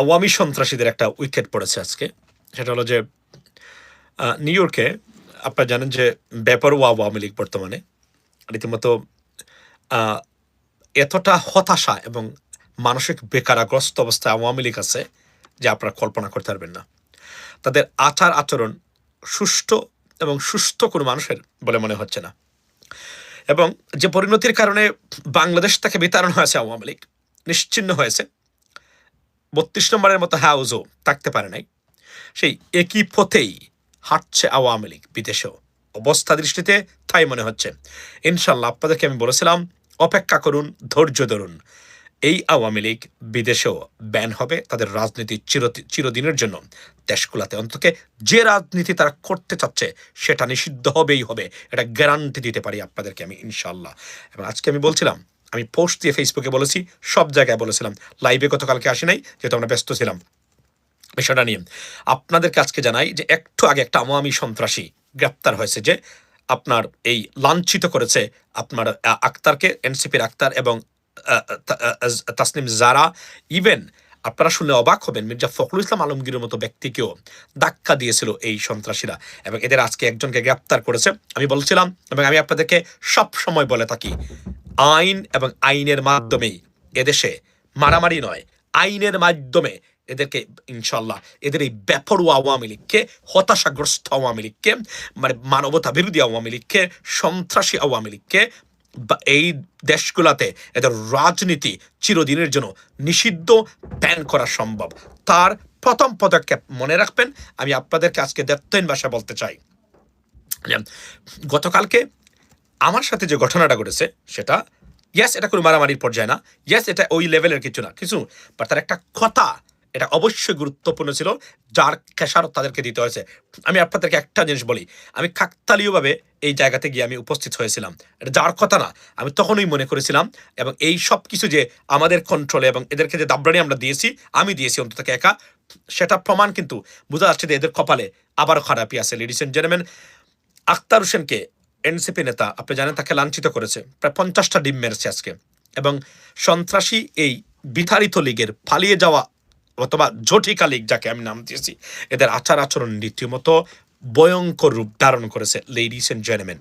আওয়ামী সন্ত্রাসীদের একটা উইকেট পড়েছে আজকে। সেটা হলো যে নিউ ইয়র্কে আপনারা জানেন যে বেপরোয়া আওয়ামী লীগ বর্তমানে। রীতিমতো এতটা হতাশা এবং মানসিক বেকারাগ্রস্ত অবস্থায় আওয়ামী লীগ আছে যে আপনারা কল্পনা করতে পারবেন না। তাদের আচার আচরণ সুষ্ঠু এবং সুস্থ কোনো মানুষের বলে মনে হচ্ছে না। এবং যে পরিণতির কারণে বাংলাদেশ থেকে বিতরণ হয়েছে আওয়ামী লীগ, নিশ্চিন্ন হয়েছে। বত্রিশ নম্বরের মতো হাউজও থাকতে পারে নাই। সেই একই পথেই হাঁটছে আওয়ামী লীগ, বিদেশেও। অবস্থা দৃষ্টিতে তাই মনে হচ্ছে। ইনশাল্লাহ আপনাদেরকে আমি বলেছিলাম, অপেক্ষা করুন, ধৈর্য ধরুন। এই আওয়ামী লীগ বিদেশেও ব্যান হবে তাদের রাজনীতি চির, চিরদিনের জন্য। দেশগুলাতে অন্তত যে রাজনীতি তারা করতে চাচ্ছে, সেটা নিষিদ্ধ হবেই হবে। এটা গ্যারান্টি দিতে পারি আপনাদেরকে আমি ইনশাল্লাহ এবং আজকে আমি বলছিলাম আমি পোস্ট দিয়ে ফেসবুকে বলেছি, সব জায়গায় বলেছিলাম। লাইভে গতকালকে আসি নাই, যেহেতু আমরা ব্যস্ত ছিলাম। বিষয়টা নিয়ে আপনাদেরকে আজকে জানাই যে একটু আগে একটা আওয়ামী সন্ত্রাসী গ্রেপ্তার হয়েছে যে আপনার এই লাঞ্ছিত করেছে আপনার আক্তারকে, এনসিপির আক্তার এবং তাসনিম জারা। ইভেন আপনারা শুনলে অবাক হবেন, মির্জা ফখরুল ইসলাম আলমগীরের মতো ব্যক্তিকেও ধাক্কা দিয়েছিল এই সন্ত্রাসীরা এবং এদের আজকে একজনকে গ্রেপ্তার করেছে। আমি বলছিলাম এবং আমি আপনাদেরকে সব সময় বলে থাকি আইন এবং আইনের মাধ্যমেই এদেশে মারামারি নয়, আইনের মাধ্যমে এদেরকে ইনশাল্লাহ এদের এই ব্যাপরুয়া আওয়ামী লীগকে, হতাশাগ্রস্ত আওয়ামী লীগকে মানে মানবতা বিরোধী আওয়ামী লীগকে, সন্ত্রাসী আওয়ামী লীগকে এই দেশগুলাতে এদের রাজনীতি চিরদিনের জন্য নিষিদ্ধ, ব্যান করা সম্ভব। তার প্রথম পদক্ষেপ মনে রাখবেন, আমি আপনাদেরকে আজকে দেবতৈন ভাষা বলতে চাই। গতকালকে আমার সাথে যে ঘটনাটা ঘটেছে, সেটা ইয়াস এটা কোনো মারামারির পর্যায়ে না। ইয়াস এটা ওই লেভেলের কিছু না। কিছু বাট তার একটা কথা, এটা অবশ্যই গুরুত্বপূর্ণ ছিল, যার খেসারত তাদেরকে দিতে হয়েছে। আমি আপনাদেরকে একটা জিনিস বলি, আমি কাকতালীয়ভাবে এই জায়গাতে গিয়ে আমি উপস্থিত হয়েছিলাম। এটা যার কথা না, আমি তখনই মনে করেছিলাম, এবং এই সব কিছু যে আমাদের কন্ট্রোলে এবং এদেরকে যে দাবরানি আমরা দিয়েছি, আমি দিয়েছি অন্তত একা, সেটা প্রমাণ কিন্তু বোঝা যাচ্ছে যে এদের কপালে আবারও খারাপই আছে। লেডিস এন্ড জেন্টলম্যান আখতার হোসেনকে এনসিপি নেতা, আপনি জানেন, তাকে লাঞ্ছিত করেছে। প্রায় পঞ্চাশটা ডিম মেরেছে আজকে। এবং সন্ত্রাসী এই বিতাড়িত লীগের পালিয়ে যাওয়া অথবা জটিকা লীগ, যাকে আমি নাম দিয়েছি, এদের আচার আচরণ রীতিমতো ভয়ঙ্কর রূপ ধারণ করেছে লেডিস এন্ড জেন্টলম্যান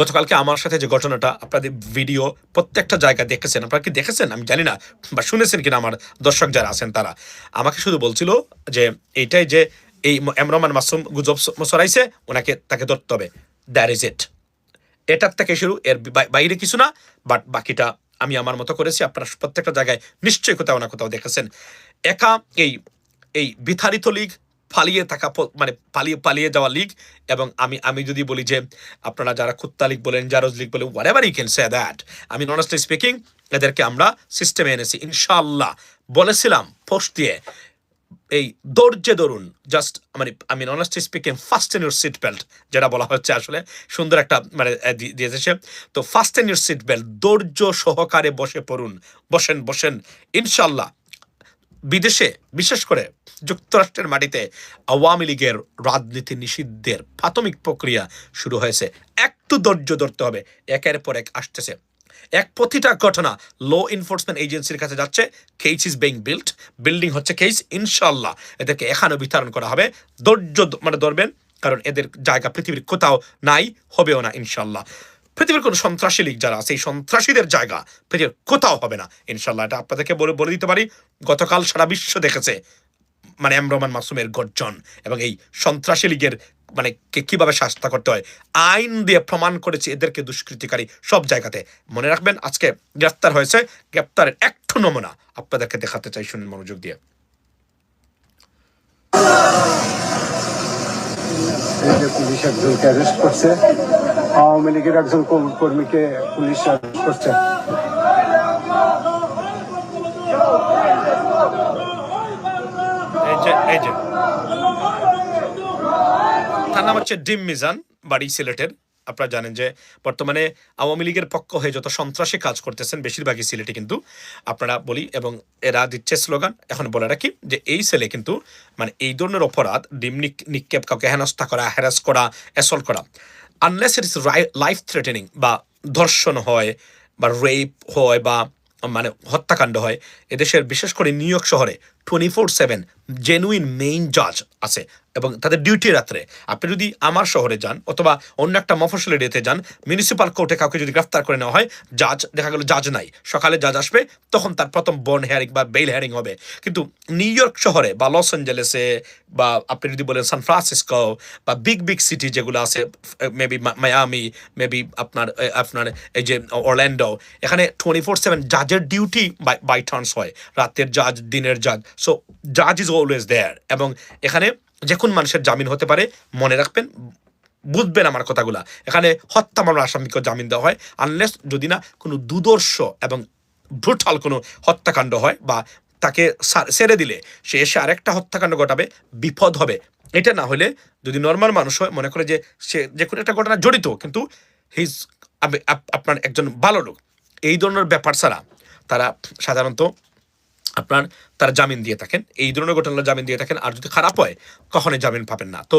গতকালকে আমার সাথে যে ঘটনাটা আপনাদের ভিডিও প্রত্যেকটা জায়গায় দেখেছেন, আপনারা কি দেখেছেন? আমি জানি না, বা শুনেছেন কিনা আমার দর্শক যারা আছেন তারা। আমাকে শুধু বলছিল যে, এইটাই যে এই এমরমান মাসুম গুজব সরাইছে ওনাকে তাকে ধরতে হবে। That is it. এটার থেকে শুরু, এর বাইরে কিছু না, বাট বাকিটা আমি আমার মতো করেছি। আপনারা প্রত্যেকটা জায়গায় নিশ্চয়ই কোথাও না কোথাও দেখেছেন। একা এই এই বিথারিত লীগ, পালিয়ে থাকা মানে পালিয়ে পালিয়ে যাওয়া লীগ এবং আমি আমি যদি বলি যে আপনারা যারা কুত্তা লীগ বলেন, জারজ লীগ বলেন whatever you can say that আমি অনেস্টলি স্পিকিং এদেরকে আমরা সিস্টেমে এনেছি। ইনশাল্লাহ বলেছিলাম পোস্ট দিয়ে এই ধৈর্যে ধরুন জাস্ট মানে আমি honestly speaking fasten your seat belt যেটা বলা হচ্ছে আসলে। সুন্দর একটা মানে দিয়েছে তো first in your seat belt ধৈর্য সহকারে বসে পড়ুন। বসেন বসেন। ইনশাল্লাহ বিদেশে, বিশেষ করে যুক্তরাষ্ট্রের মাটিতে আওয়ামী লীগের রাজনীতি নিষিদ্ধের প্রাথমিক প্রক্রিয়া শুরু হয়েছে। একটু ধৈর্য ধরতে হবে। একের পর এক আসতেছে। এক প্রতিটা ঘটনা ল এনফোর্সমেন্ট এজেন্সির কাছে যাচ্ছে case is being built building হচ্ছে কেস ইনশাল্লাহ এদেরকে এখানেও বিতরণ করা হবে, ধৈর্য মানে ধরবেন, কারণ এদের জায়গা পৃথিবীর কোথাও নাই, হবেও না ইনশাল্লাহ পৃথিবীর কোনো সন্ত্রাসী লীগ যারা এই সন্ত্রাসীদের জায়গা পৃথিবীর কোথাও হবে না ইনশাল্লাহ এটা আপনাদেরকে বলে বলে দিতে পারি, গতকাল সারা বিশ্ব দেখেছে মানে এম রহমান মাসুমের গর্জন এবং এই সন্ত্রাসী লীগের মানে কীভাবে শাস্তা করতে হয়, আইন দিয়ে প্রমাণ করেছে এদেরকে দুষ্কৃতিকারী সব জায়গাতে। মনে রাখবেন, আজকে গ্রেফতার হয়েছে গ্রেফতারের একটু নমুনা আপনাদেরকে দেখাতে চাই শুনুন মনোযোগ দিয়ে। পুলিশ একজনকে অ্যারেস্ট করছে, আওয়ামী লীগের একজন কর্মী- কর্মীকে পুলিশ অ্যারেস্ট করছে। তার নাম হচ্ছে ডিম মিজান, বাড়ি সিলেটের। আপনারা জানেন যে বর্তমানে আওয়ামী লীগের পক্ষ হয়ে যত সন্ত্রাসী কাজ করতেছেন, বেশিরভাগই সিলেটে কিন্তু আপনারা বলি এবং এরা দিচ্ছে স্লোগান। এখন বলে রাখি যে এই ছেলে কিন্তু মানে এই ধরনের অপরাধ, ডিম নিক- নিক্ষেপ কাউকে হেনস্থা করা হ্যারাস করা অ্যাসল্ট করা unless it is life threatening বা ধর্ষণ হয় বা রেপ হয় বা মানে হত্যাকাণ্ড হয়, এদেশের বিশেষ করে নিউ ইয়র্ক শহরে twenty four seven genuine main জাজ আছে এবং তাদের ডিউটি রাত্রে। আপনি যদি আমার শহরে যান অথবা অন্য একটা মফসল এরিয়াতে যান মিউনিসিপাল কোর্টে কাউকে যদি গ্রেফতার করে নেওয়া হয় জাজ দেখা গেল জাজ নাই। সকালে জাজ আসবে, তখন তার প্রথম বর্ন হেয়ারিং বা বেইল হেয়ারিং হবে। কিন্তু নিউ ইয়র্ক শহরে বা লস অ্যাঞ্জেলেসে বা আপনি যদি বলেন সান ফ্রান্সিসকো বা বিগ বিগ সিটি যেগুলো আছে মেবি মায়ামি মেবি আপনার আপনার এই যে অরল্যান্ডো এখানে টোয়েন্টি ফোর সেভেন জাজের ডিউটি বাই বাই টার্নস হয়। রাতের জাজ দিনের জাজ সো জাজ ইজ অলওয়েজ দেয়ার এবং এখানে যে কোন মানুষের জামিন হতে পারে, মনে রাখবেন, বুঝবেন আমার কথাগুলা। এখানে হত্যা মামলার আসামিকে জামিন দেওয়া হয় আনলেস যদি না কোনো দুদর্শ এবং ব্রুটাল কোনো হত্যাকাণ্ড হয় বা তাকে সেরে দিলে, সে এসে আরেকটা হত্যাকাণ্ড ঘটাবে, বিপদ হবে। এটা না হলে যদি নর্মাল মানুষ হয়, মনে করে যে সে যে কোনো একটা ঘটনা জড়িত, কিন্তু হিজ আপনার একজন ভালো লোক। এই ধরনের ব্যাপার ছাড়া তারা সাধারণত আপনার তারা জামিন দিয়ে থাকেন। এই ধরনের ঘটনার জামিন দিয়ে থাকেন। আর যদি খারাপ হয়, কখনোই জামিন পাবেন না। তো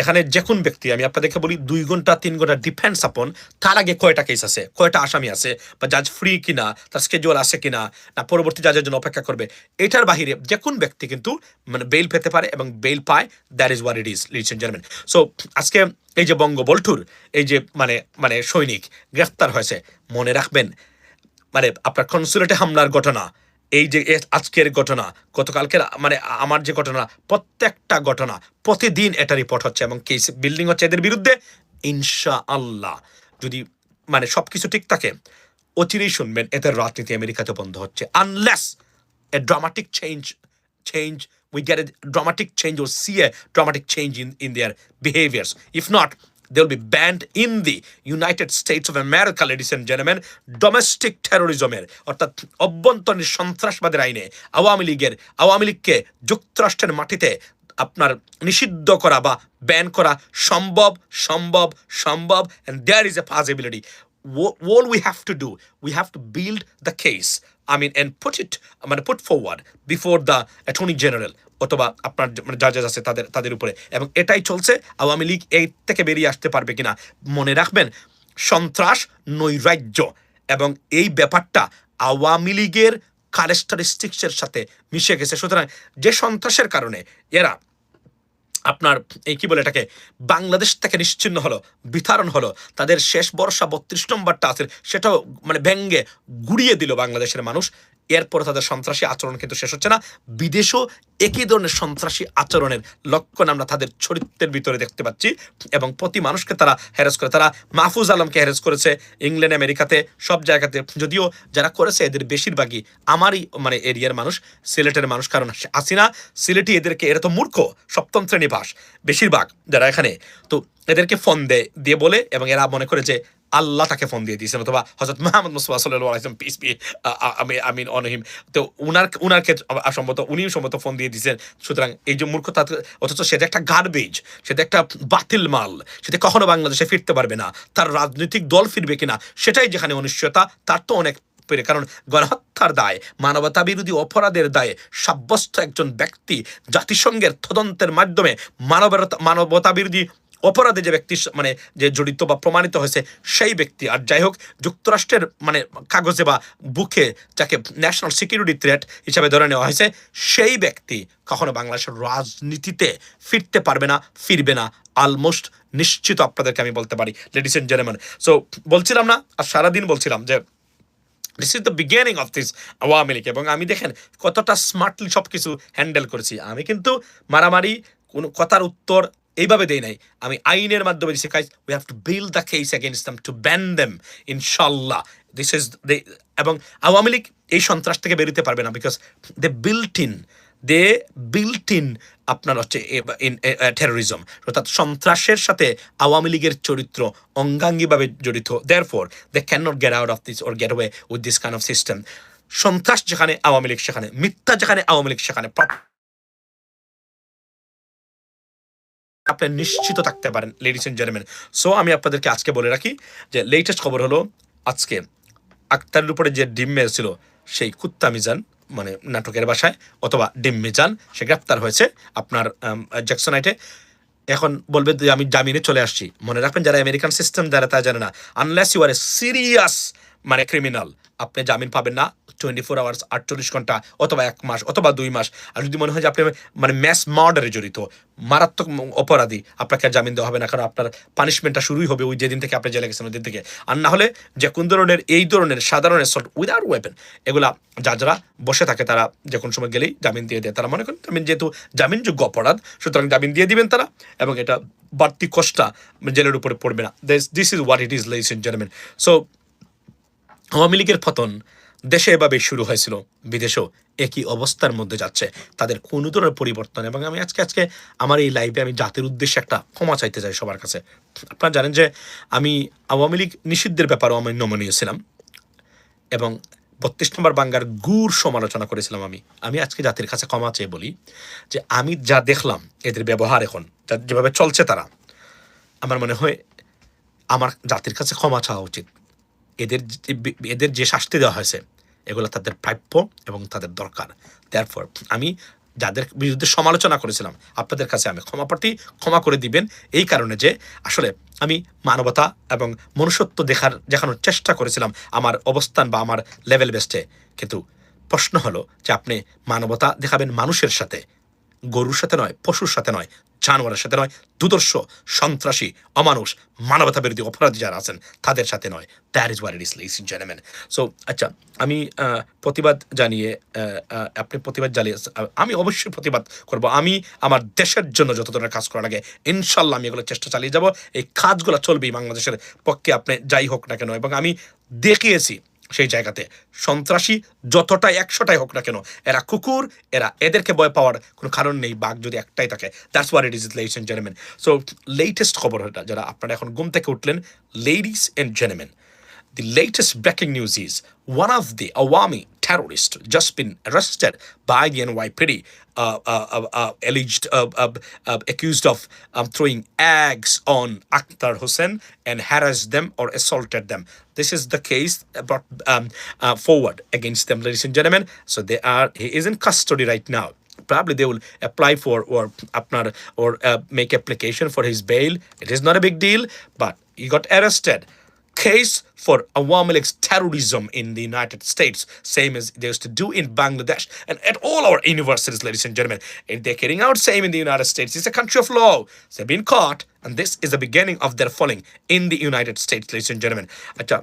এখানে যে কোন ব্যক্তি, আমি আপনাদেরকে বলি, দুই ঘণ্টা, তিন ঘণ্টা ডিফেন্স আপন তার আগে কয়টা কেস আছে, কয়টা আসামি আছে, বা জাজ ফ্রি কিনা, তার স্কেজুয়াল আছে কিনা, না পরবর্তী জাজের জন্য অপেক্ষা করবে, এটার বাহিরে যে কোন ব্যক্তি কিন্তু মানে বেল পেতে পারে এবং বেল পায় that is where it is ladies and gentlemen so আজকে এই যে বঙ্গ বল্টুর এই যে মানে মানে সৈনিক গ্রেফতার হয়েছে, মনে রাখবেন মানে আপনার কনসুলেটে হামলার ঘটনা এই যে আজকের ঘটনা গতকালকের মানে আমার যে ঘটনা প্রত্যেকটা ঘটনা প্রতিদিন এটা রিপোর্ট হচ্ছে এবং কেস বিল্ডিং হচ্ছে এদের বিরুদ্ধে ইনশা আল্লাহ যদি মানে সব কিছু ঠিক থাকে অচিরেই শুনবেন এদের রাজনীতি আমেরিকাতে বন্ধ হচ্ছে unless a dramatic change change we get a dramatic change or see a dramatic change in, in their behaviors. If not, they'll be banned in the United States of America, ladies and gentlemen, domestic terrorism-এর অর্থাৎ অভ্যন্তরীণ সন্ত্রাসবাদের আইনে আওয়ামী লীগের আওয়ামী লীগকে যুক্তরাষ্ট্রের মাটিতে আপনার নিষিদ্ধ করা বা ব্যান করা সম্ভব সম্ভব সম্ভব and there is a possibility Wha- all we have to do we have to build the case I mean and put it মানে put forward before the attorney general অথবা আপনার যে- মানে জাজেস আছে তাদের তাদের উপরে। এবং এটাই চলছে, আওয়ামী লীগ এই থেকে বেরিয়ে আসতে পারবে কিনা মনে রাখবেন, সন্ত্রাস, নৈরাজ্য এবং এই ব্যাপারটা আওয়ামী লীগের ক্যারেক্টারিস্টিক্সের সাথে মিশে গেছে। সুতরাং যে সন্ত্রাসের কারণে এরা আপনার এই কি বলে এটাকে, বাংলাদেশ থেকে নিশ্চিন্ন হলো বিতরণ হলো, তাদের শেষ বর্ষা বত্রিশ নম্বরটা আছে, সেটাও মানে ব্যঙ্গে গুড়িয়ে দিল বাংলাদেশের মানুষ। এরপর তাদের সন্ত্রাসী আচরণ কিন্তু শেষ হচ্ছে না। বিদেশেও একই ধরনের সন্ত্রাসী আচরণের লক্ষণ আমরা তাদের চরিত্রের ভিতরে দেখতে পাচ্ছি এবং প্রতি মানুষকে তারা হ্যারেস করে। তারা মাহফুজ আলমকে হ্যারেস করেছে ইংল্যান্ড, আমেরিকাতে, সব জায়গাতে। যদিও যারা করেছে এদের বেশিরভাগই আমারই মানে এরিয়ার মানুষ, সিলেটের মানুষ, কারণ আসিনা সিলেটি এদেরকে, এরা তো মূর্খ, সপ্তম শ্রেণি ভাস বেশিরভাগ যারা এখানে। তো এদেরকে ফোন দেয় দিয়ে বলে এবং এরা মনে করে যে আল্লাহ তাকে ফোন দিয়ে দিয়েছেন, অথবা হজরত মাহমুদ মুস্তফা সাল্লাহ আলাইসলাম পিস বি আমি, আমিন অনহিম তো উনার উনার ক্ষেত্রে সম্ভবত উনিও সম্ভবত ফোন দিয়ে দিয়েছেন, সুতরাং এই যে মূর্খতা, অথচ সেটা একটা গার্বেজ সেটা একটা বাতিল মাল, সেটা কখনো বাংলাদেশে ফিরতে পারবে না, তার রাজনৈতিক দল ফিরবে কিনা, সেটাই যেখানে অনিশ্চয়তা, তার তো অনেক পেরে, কারণ গণহত্যার দায়, মানবতা বিরোধী অপরাধের দায়ে সাব্যস্ত একজন ব্যক্তি জাতিসংঘের তদন্তের মাধ্যমে মানবতা মানবতা বিরোধী অপরাধে যে ব্যক্তি মানে যে জড়িত বা প্রমাণিত হয়েছে সেই ব্যক্তি। আর যাই হোক যুক্তরাষ্ট্রের মানে কাগজে বা বুকে যাকে ন্যাশনাল সিকিউরিটি থ্রেট হিসাবে ধরে নেওয়া হয়েছে, সেই ব্যক্তি কখনো বাংলাদেশের রাজনীতিতে ফিরতে পারবে না, ফিরবে না। অলমোস্ট নিশ্চিত আপনাদেরকে আমি বলতে পারি লেডিস এন্ড জেন্টলম্যান সো বলছিলাম না, আর সারাদিন বলছিলাম যে this is the beginning of this Awami League. এবং আমি দেখেন কতটা স্মার্টলি সব কিছু হ্যান্ডেল করেছি। আমি কিন্তু মারামারি, কোনো কথার উত্তর এইভাবে দেই নাই। আমি আইনের মাধ্যমে দিচ্ছি কাজ we have to build the case against them to ban them ইনশাল্লাহ দিস ইজ দে এবং আওয়ামী লীগ এই সন্ত্রাস থেকে বেরোতে পারবে না because they built in they built in আপনার হচ্ছে টেরোরিজম অর্থাৎ সন্ত্রাসের সাথে আওয়ামী লীগের চরিত্র অঙ্গাঙ্গিভাবে জড়িত। Therefore they can not get out of this or get away with this kind of system সন্ত্রাস যেখানে আওয়ামী লীগ, সেখানে, মিথ্যা যেখানে আওয়ামী লীগ, সেখানে আপনি নিশ্চিত থাকতে পারেন লেডিস এন্ড জেন্টলম্যান সো আমি আপনাদেরকে আজকে বলে রাখি যে লেটেস্ট খবর হলো আজকে আক্তারের উপরে যে ডিম মেরেছিল সেই কুত্তা মিজান মানে নাটকের বাসায়, অথবা ডিম মিজান, সে গ্রেপ্তার হয়েছে আপনার জ্যাকসনাইটে এখন বলবে যে আমি জামিনে চলে আসছি। মনে রাখবেন, যারা আমেরিকান সিস্টেম যারা তা জানে না unless you are a serious মানে ক্রিমিনাল আপনি জামিন পাবেন না। টোয়েন্টি ফোর আওয়ার্স আটচল্লিশ ঘণ্টা, অথবা এক মাস, অথবা দুই মাস। আর যদি মনে হয় যে আপনি মানে ম্যাস মার্ডারে জড়িত, মারাত্মক অপরাধী, আপনাকে আর জামিন দেওয়া হবে না, কারণ আপনার পানিশমেন্টটা শুরুই হবে ওই যেদিন থেকে আপনি জেলে গেছেন, ওই দিন থেকে। আর না হলে যে কোন ধরনের, এই ধরনের সাধারণ অ্যাসল্ট উইদাউট ওয়েপেন এগুলা যা যারা বসে থাকে, তারা যে কোনো সময় গেলেই জামিন দিয়ে দেয়। তারা মনে করেন, জামিন যেহেতু, জামিনযোগ্য অপরাধ, সুতরাং জামিন দিয়ে দিবেন তারা, এবং এটা বাড়তি কষ্টটা জেলের উপরে পড়বে না। This is what it is ladies and gentleman so Awami লীগের পতন দেশে এভাবে শুরু হয়েছিল। বিদেশেও একই অবস্থার মধ্যে যাচ্ছে। তাদের কোনো ধরনের পরিবর্তন এবং আমি আজকে আজকে আমার এই লাইভে আমি জাতির উদ্দেশ্যে একটা ক্ষমা চাইতে চাই সবার কাছে। আপনারা জানেন যে আমি আওয়ামী লীগ নিষিদ্ধের ব্যাপারেও আমি নমনীয় ছিলাম এবং বত্রিশ নম্বর বাঙ্গার গুড় সমালোচনা করেছিলাম আমি। আমি আজকে জাতির কাছে ক্ষমা চেয়ে বলি যে আমি যা দেখলাম, এদের ব্যবহার এখন যেভাবে চলছে তারা, আমার মনে হয় আমার জাতির কাছে ক্ষমা চাওয়া উচিত। এদের এদের যে শাস্তি দেওয়া হয়েছে, এগুলো তাদের প্রাপ্য এবং তাদের দরকার। দেয়ারফর আমি যাদের বিরুদ্ধে সমালোচনা করেছিলাম, আপনাদের কাছে আমি ক্ষমা প্রার্থী, ক্ষমা করে দিবেন। এই কারণে যে, আসলে আমি মানবতা এবং মনুষ্যত্ব দেখার, দেখানোর চেষ্টা করেছিলাম আমার অবস্থান বা আমার লেভেল বেস্টে কিন্তু প্রশ্ন হলো যে, আপনি মানবতা দেখাবেন মানুষের সাথে, গরুর সাথে নয়, পশুর সাথে নয় জানোয়ারের সাথে নয়, দুদর্শ, সন্ত্রাসী, অমানুষ মানবতা বিরোধী অপরাধী যারা আছেন, তাদের সাথে নয়। That is war it is less জেনেমেন so আচ্ছা আমি প্রতিবাদ জানিয়ে আপনি প্রতিবাদ জানিয়ে, আমি অবশ্যই প্রতিবাদ করব। আমি আমার দেশের জন্য যত ধরনের কাজ করা লাগে, ইনশাল্লাহ আমি এগুলো চেষ্টা চালিয়ে যাব। এই কাজগুলো চলবেই বাংলাদেশের পক্ষে, আপনি যাই হোক না কেন। এবং আমি দেখিয়েছি সেই জায়গাতে। সন্ত্রাসী যতটাই একশোটাই হোক না কেন, এরা কুকুর, এরা এদেরকে ভয় পাওয়ার কোনো কারণ নেই, বাঘ যদি একটাই থাকে। That's where it is ladies and জেনেমেন so latest খবর এটা যারা আপনারা এখন ঘুম থেকে উঠলেন ladies and জেনেমেন the latest breaking news is one of the Awami terrorist just been arrested by the NYPD, uh, uh, uh, uh, alleged, uh, uh, accused of um, throwing eggs on Akhtar Hussein and harassed them or assaulted them. This is the case brought um, forward against them, ladies and gentlemen. So they are he is in custody right now probably they will apply for or or uh, make application for his bail it is not a big deal but he got arrested Case for Awami League's terrorism in the United States, same as they used to do in Bangladesh and at all our universities, ladies and gentlemen. If they're carrying out same in the United States, it's a country of law. They've been caught, and this is the beginning of their falling in the United States, ladies and gentlemen. আচ্ছা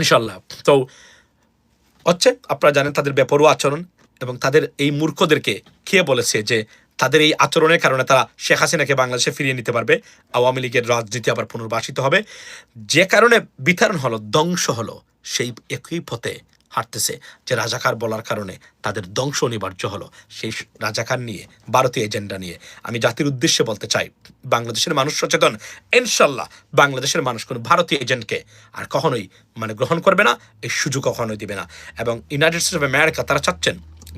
ইনশাল্লাহ তো হচ্ছে আপনারা জানেন তাদের বেপরোয়া আচরণ এবং তাদের এই মূর্খদেরকে কে বলেছে যে তাদের এই আচরণের কারণে তারা শেখ হাসিনাকে বাংলাদেশে ফিরিয়ে নিতে পারবে। আওয়ামী লীগের রাজনীতি আবার পুনর্বাসিত হবে। যে কারণে বিতরণ হলো, ধ্বংস হলো, সেই একই পথে হাঁটতেছে। যে রাজাকার বলার কারণে তাদের ধ্বংস অনিবার্য হলো, সেই রাজাকার নিয়ে, ভারতীয় এজেন্ডা নিয়ে। আমি জাতির উদ্দেশ্যে বলতে চাই, বাংলাদেশের মানুষ সচেতন। ইনশাল্লাহ বাংলাদেশের মানুষ কোনো ভারতীয় এজেন্টকে আর কখনোই মানে গ্রহণ করবে না, এই সুযোগ কখনোই দিবে না। এবং ইউনাইটেড স্টেটস অফ আমেরিকা তারা চাচ্ছেন,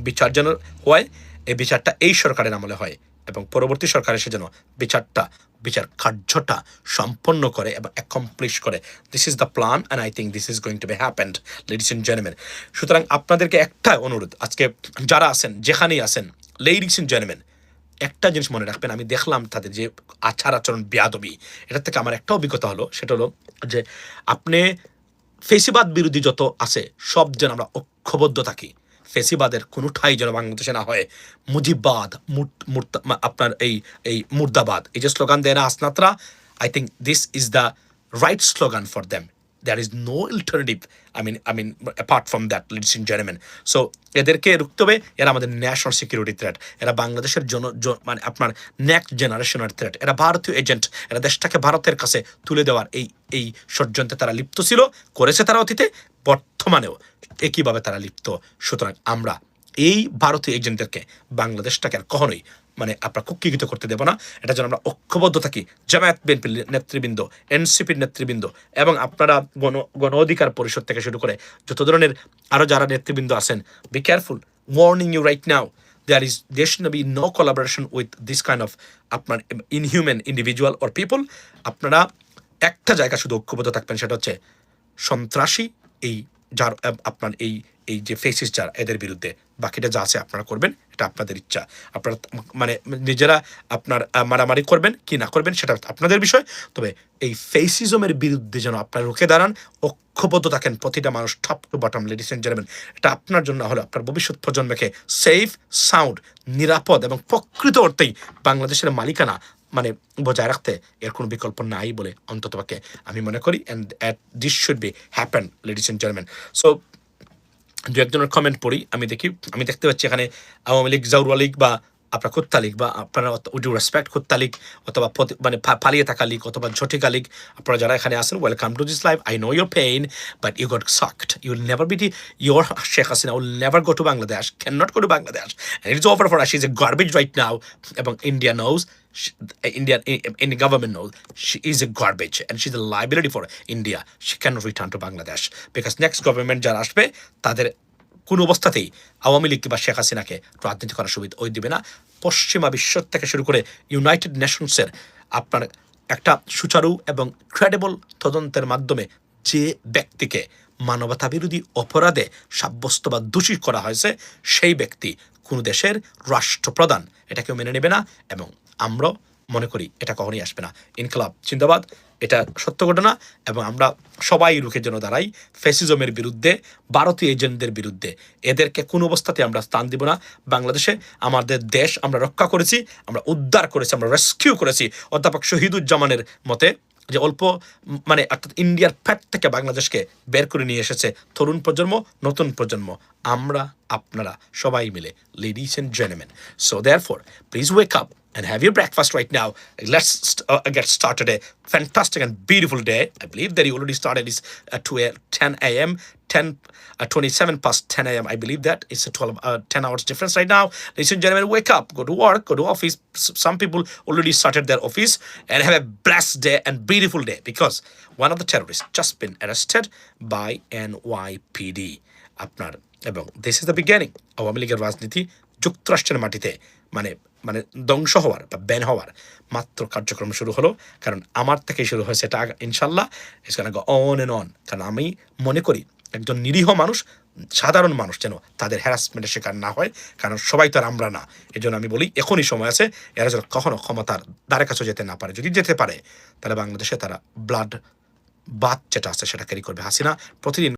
বিচার যেন হয় এই বিচারটা এই সরকারের আমলে হয় এবং পরবর্তী সরকার এসে যেন বিচারটা, বিচার কার্যটা সম্পন্ন করে এবং অ্যাকমপ্লিশ করে। This is the plan and I think this is going to be happened ladies and gentleman সুতরাং আপনাদেরকে একটা অনুরোধ, আজকে যারা আছেন, যেখানেই আছেন লেডিস এন্ড জেন্টলম্যান একটা জিনিস মনে রাখবেন, আমি দেখলাম তাদের যে আচার আচরণ বেয়াদবি, এটার থেকে আমার একটা অভিজ্ঞতা হলো, সেটা হলো যে আপনি ফেসিবাদ বিরোধী যত আছে, সব যেন আমরা ঐক্যবদ্ধ থাকি। ফেসিবাদের কোনো ঠাই যেন বাংলাদেশে না হয়। মুজিববাদ আপনার এই এই মুর্দাবাদ। এই যে স্লোগান দেয় না আসনাতরা I think this is the right slogan for them there is no alternative I mean I mean apart from that ladies and gentleman so এদেরকে রুখতে হবে, এরা আমাদের ন্যাশনাল সিকিউরিটি থ্রেট এরা বাংলাদেশের জন- মানে আপনার নেক্সট জেনারেশনের থ্রেট এরা ভারতীয় এজেন্ট এরা দেশটাকে ভারতের কাছে তুলে দেওয়ার এই এই ষড়যন্ত্রে তারা লিপ্ত ছিল, করেছে তারা অতীতে, বর্তমানেও একইভাবে তারা লিপ্ত। সুতরাং আমরা এই ভারতীয় এজেন্টদেরকে বাংলাদেশটাকে আর কখনোই মানে আপনার কুক্ষিগত করতে দেব না। এটা যেন আমরা ঐক্যবদ্ধ থাকি। জামায়াত বিএনপির নেতৃবৃন্দ, এনসিপির নেতৃবৃন্দ এবং আপনারা গণ গণ অধিকার পরিষদ থেকে শুরু করে যত ধরনের আরও যারা নেতৃবৃন্দ আছেন be careful warning you right now there is, there should be no collaboration with this kind of আপনার inhuman ইন্ডিভিজুয়াল অর পিপল আপনারা একটা জায়গা শুধু ঐক্যবদ্ধ থাকবেন, সেটা হচ্ছে সন্ত্রাসী এই যার আপনার এই এই যে ফেসিস যারা, এদের বিরুদ্ধে বাকিটা যা আছে আপনারা করবেন, এটা আপনাদের ইচ্ছা। আপনারা মানে নিজেরা আপনার মারামারি করবেন, কি না করবেন, সেটা আপনাদের বিষয়। তবে এই ফেসিজমের বিরুদ্ধে যেন আপনারা রুখে দাঁড়ান, ঐক্যবদ্ধ থাকেন প্রতিটা মানুষ top to bottom ladies and gentleman এটা আপনার জন্য হলো আপনার ভবিষ্যৎ প্রজন্মকে সেফ সাউন্ড নিরাপদ এবং প্রকৃত অর্থেই বাংলাদেশের মালিকানা মানে বজায় রাখতে এর কোনো বিকল্প নাই বলে অন্ততপক্ষে আমি মনে করি and at this should be happen ladies and gentleman so দু একজনের কমেন্ট পড়ি, আমি দেখি, আমি দেখতে পাচ্ছি এখানে আওয়ামী লীগ জাউরুয়া লীগ বা আপনার কুত্তা বা আপনারা উড ইউ রেসপেক্ট কুত্তা অথবা মানে পালিয়ে থাকা লীগ অথবা ঝটিকা লীগ? আপনারা যারা এখানে আসেন welcome to this life I know your pain but you got sucked you never be your Sheikh Hasina will never go to Bangladesh can not go to Bangladesh it's over for us is a garbage right now এবং India knows Indian in the government knows she is a garbage and she's a liability for India. She cannot return to Bangladesh because next government যারা আসবে, তাদের কোনো অবস্থাতেই আওয়ামী লীগ বা শেখ হাসিনাকে রাজনীতি করার সুবিধা ওই দিবে না পশ্চিমা বিশ্ব থেকে শুরু করে ইউনাইটেড নেশনসের আপনার একটা মানবতা বিরোধী অপরাধে সাব্যস্ত বা দোষী করা হয়েছে, সেই ব্যক্তি কোনো দেশের রাষ্ট্রপ্রধান এটা কেউ মেনে নেবে না এবং আমরা মনে করি এটা কখনই আসবে না। ইনকলাব চিন্তাবাদ এটা সত্য ঘটনা এবং আমরা সবাই রুখের জন্য দাঁড়াই ফেসিজমের বিরুদ্ধে, ভারতীয় এজেন্টদের বিরুদ্ধে। এদেরকে কোনো অবস্থাতে আমরা স্থান দিব না। বাংলাদেশে আমাদের দেশ আমরা রক্ষা করেছি, আমরা উদ্ধার করেছি, আমরা রেস্কিউ করেছি। অধ্যাপক শহীদুজ্জামানের মতে যে অল্প মানে অর্থাৎ ইন্ডিয়ার ফ্যাট থেকে বাংলাদেশকে বের করে নিয়ে এসেছে তরুণ প্রজন্ম, নতুন প্রজন্ম। আমরা, আপনারা সবাই মিলে ladies and gentleman so therefore please wake up and have your breakfast right now. Let's st- uh, get started a fantastic and beautiful day. I believe that you already started is at 2 a- 10 a.m. 10 uh, 27 past 10 a.m. I believe that it's a 12 uh, 10 hours difference right now. Ladies and gentlemen, wake up, go to work, go to office. S- Some people already started their office and have a blessed day and beautiful day because one of the terrorists just been arrested by NYPD. আপনার এবং this is the বিজ্ঞানিং Awami লীগের রাজনীতি যুক্তরাষ্ট্রের মাটিতে মানে মানে ধ্বংস হওয়ার বা ব্যান হওয়ার মাত্র কার্যক্রম শুরু হলো। কারণ আমার থেকে শুরু হয়েছে এটা ইনশাল্লাহ অন এন্ড অন কারণ আমি মনে করি একজন নিরীহ মানুষ, সাধারণ মানুষ যেন তাদের হ্যারাসমেন্টের শিকার না হয়। কারণ সবাই তো আর আমরা না। এই জন্য আমি বলি, এখনই সময় আছে, এরা যেন কখনো ক্ষমতার দ্বারে কাছে যেতে না পারে। যদি যেতে পারে, তাহলে বাংলাদেশে তারা ব্লাড বাদ যেটা আছে সেটা ক্যারি করবে। হাসিনা প্রতিদিন